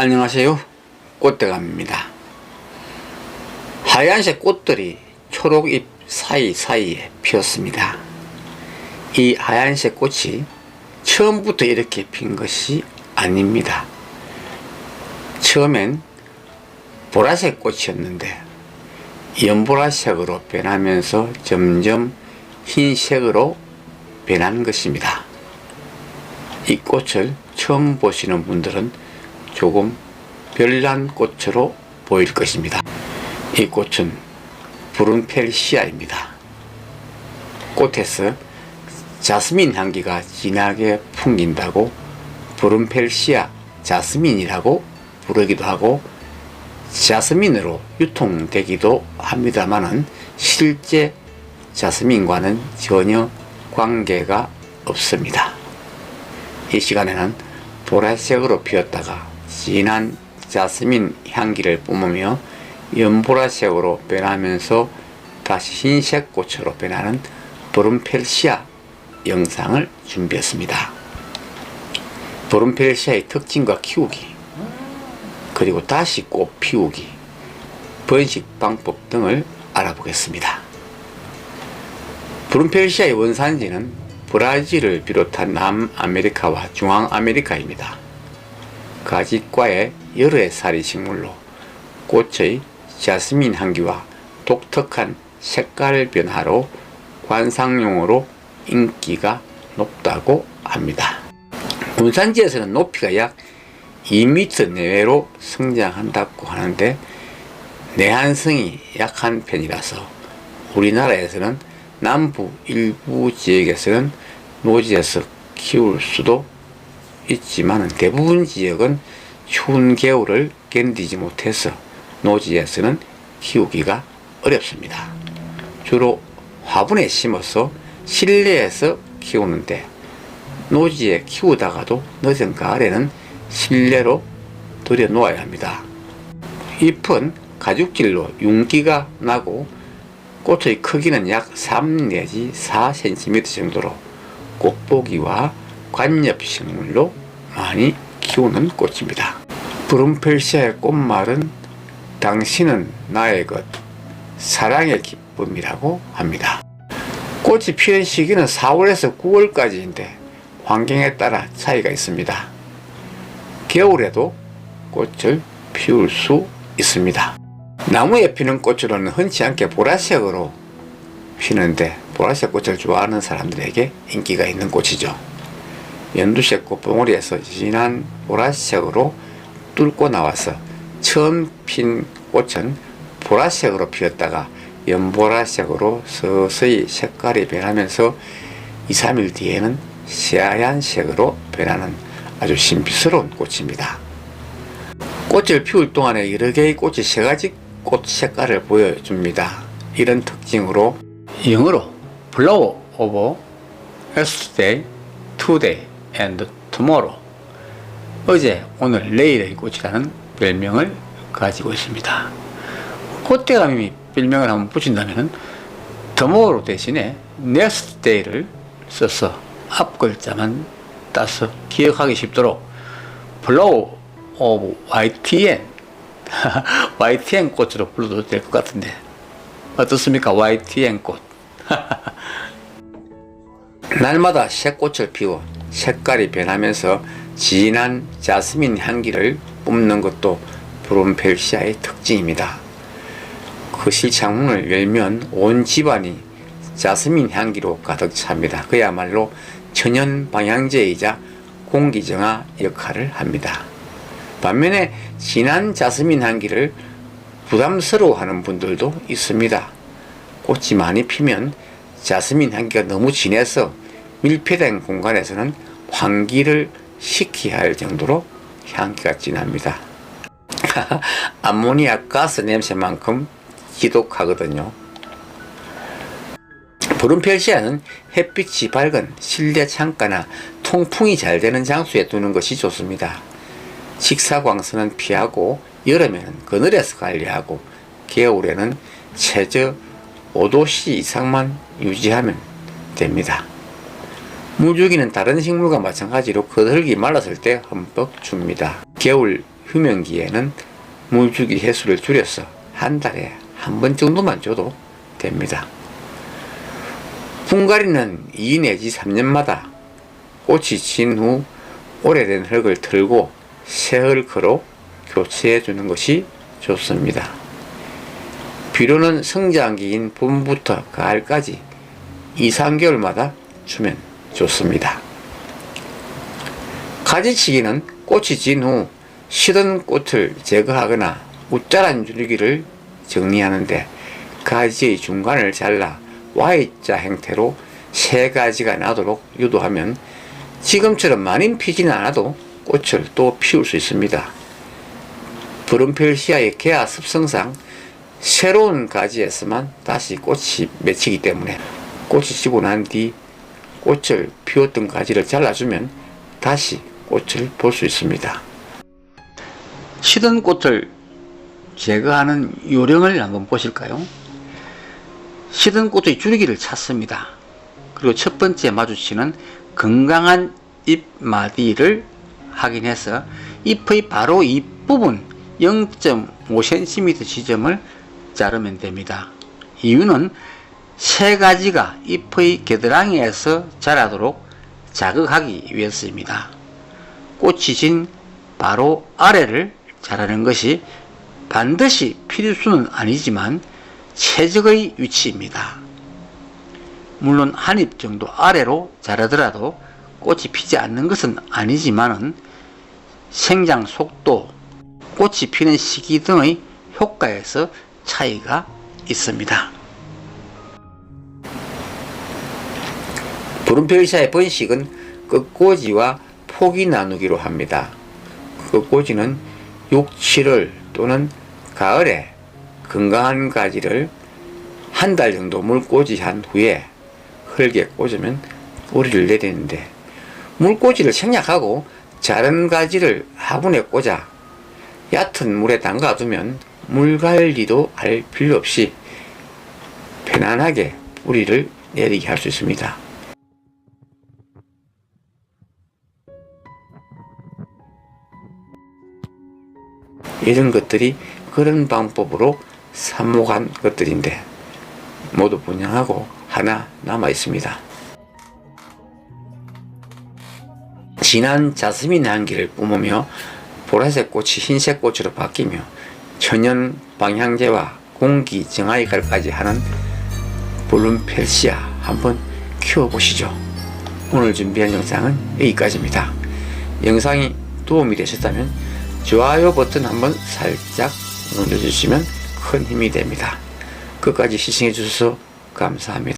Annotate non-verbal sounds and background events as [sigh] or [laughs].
안녕하세요. 꽃대감입니다. 하얀색 꽃들이 초록잎 사이사이에 피었습니다. 이 하얀색 꽃이 처음부터 이렇게 핀 것이 아닙니다. 처음엔 보라색 꽃이었는데 연보라색으로 변하면서 점점 흰색으로 변한 것입니다. 이 꽃을 처음 보시는 분들은 조금 별난 꽃으로 보일 것입니다. 이 꽃은 푸른 펠시아입니다. 꽃에서 자스민 향기가 진하게 풍긴다고 푸른 펠시아 자스민이라고 부르기도 하고 자스민으로 유통되기도 합니다만은 실제 자스민과는 전혀 관계가 없습니다. 이 시간에는 보라색으로 피었다가 진한 자스민 향기를 뿜으며 연보라색으로 변하면서 다시 흰색 꽃으로 변하는 보름펠시아 영상을 준비했습니다. 보름펠시아의 특징과 키우기, 그리고 다시 꽃 피우기, 번식 방법 등을 알아보겠습니다. 브룸펠시아의 원산지는 브라질을 비롯한 남아메리카와 중앙아메리카입니다. 가지과의 여러 해살이 식물로 꽃의 자스민 향기와 독특한 색깔 변화로 관상용으로 인기가 높다고 합니다. 원산지에서는 높이가 약 2m 내외로 성장한다고 하는데 내한성이 약한 편이라서 우리나라에서는 남부 일부 지역에서는 노지에서 키울 수도 있지만 대부분 지역은 추운 겨울을 견디지 못해서 노지에서는 키우기가 어렵습니다. 주로 화분에 심어서 실내에서 키우는데 노지에 키우다가도 늦은 가을에는 실내로 들여 놓아야 합니다. 잎은 가죽질로 윤기가 나고 꽃의 크기는 약 3 내지 4cm 정도로 꽃보기와 관엽식물로 많이 키우는 꽃입니다. 브룸펠시아의 꽃말은 당신은 나의 것, 사랑의 기쁨이라고 합니다. 꽃이 피는 시기는 4월에서 9월까지인데 환경에 따라 차이가 있습니다. 겨울에도 꽃을 피울 수 있습니다. 나무에 피는 꽃으로는 흔치 않게 보라색으로 피는데 보라색 꽃을 좋아하는 사람들에게 인기가 있는 꽃이죠. 연두색 꽃봉오리에서 진한 보라색으로 뚫고 나와서 처음 핀 꽃은 보라색으로 피었다가 연보라색으로 서서히 색깔이 변하면서 2, 3일 뒤에는 새하얀색으로 변하는 아주 신비스러운 꽃입니다. 꽃을 피울 동안에 여러 개의 꽃이 세 가지 꽃 색깔을 보여줍니다. 이런 특징으로 영어로 flower of yesterday, today and tomorrow 어제, 오늘, 내일의 꽃이라는 별명을 가지고 있습니다. 꽃대감이 별명을 한번 붙인다면 tomorrow 대신에 next day를 써서 앞 글자만 따서 기억하기 쉽도록 flower of YTN [laughs] YTN 꽃으로 불러도 될 것 같은데 어떻습니까? YTN 꽃 [laughs] 날마다 새 꽃을 피워 색깔이 변하면서 진한 자스민 향기를 뿜는 것도 브롬펠시아의 특징입니다. 거실 창문을 열면 온 집안이 자스민 향기로 가득 찹니다. 그야말로 천연 방향제이자 공기정화 역할을 합니다. 반면에 진한 자스민 향기를 부담스러워하는 분들도 있습니다. 꽃이 많이 피면 자스민 향기가 너무 진해서 밀폐된 공간에서는 환기를 시켜야 할 정도로 향기가 진합니다. [laughs] 암모니아 가스 냄새만큼 지독하거든요. 브룸펠시아는 햇빛이 밝은 실내 창가나 통풍이 잘 되는 장소에 두는 것이 좋습니다. 직사광선은 피하고 여름에는 그늘에서 관리하고 겨울에는 최저 5도씨 이상만 유지하면 됩니다. 물주기는 다른 식물과 마찬가지로 그 흙이 말랐을 때 흠뻑 줍니다. 겨울 휴면기에는 물주기 횟수를 줄여서 한 달에 한 번 정도만 줘도 됩니다. 분갈이는 2 내지 3년마다 꽃이 진 후 오래된 흙을 털고 새 흙으로 교체해 주는 것이 좋습니다. 비료는 성장기인 봄부터 가을까지 2, 3개월마다 주면 좋습니다. 가지치기는 꽃이 진 후 시든 꽃을 제거하거나 웃자란 줄기를 정리하는데 가지의 중간을 잘라 Y자 형태로 세 가지가 나도록 유도하면 지금처럼 많이 피지는 않아도 꽃을 또 피울 수 있습니다. 브룸펠시아의 개화 습성상 새로운 가지에서만 다시 꽃이 맺히기 때문에 꽃이 지고 난 뒤 꽃을 피웠던 가지를 잘라주면 다시 꽃을 볼 수 있습니다. 시든 꽃을 제거하는 요령을 한번 보실까요? 시든 꽃의 줄기를 찾습니다. 그리고 첫 번째 마주치는 건강한 잎마디를 확인해서 잎의 바로 윗부분 0.5cm 지점을 자르면 됩니다. 이유는 세 가지가 잎의 겨드랑이에서 자라도록 자극하기 위해서입니다. 꽃이 진 바로 아래를 자라는 것이 반드시 필수는 아니지만 최적의 위치입니다. 물론 한 잎 정도 아래로 자라더라도 꽃이 피지 않는 것은 아니지만은 생장 속도, 꽃이 피는 시기 등의 효과에서 차이가 있습니다. 부름펠샤의 번식은 끝꽂이와 폭이 나누기로 합니다. 끝꽂이는 6, 7월 또는 가을에 건강한 가지를 한 달 정도 물꽂이한 후에 흙에 꽂으면 뿌리를 내리는데 물꽂이를 생략하고 자른 가지를 화분에 꽂아 얕은 물에 담가두면 물 관리도 할 필요 없이 편안하게 뿌리를 내리게 할 수 있습니다. 이런 것들이 그런 방법으로 삽목한 것들인데 모두 분양하고 하나 남아 있습니다. 진한 자스민 향기를 뿜으며 보라색 꽃이 흰색 꽃으로 바뀌며 천연 방향제와 공기 정화이갈까지 하는 블룸펠시아 한번 키워보시죠. 오늘 준비한 영상은 여기까지입니다. 영상이 도움이 되셨다면 좋아요 버튼 한번 살짝 눌러주시면 큰 힘이 됩니다. 끝까지 시청해 주셔서 감사합니다.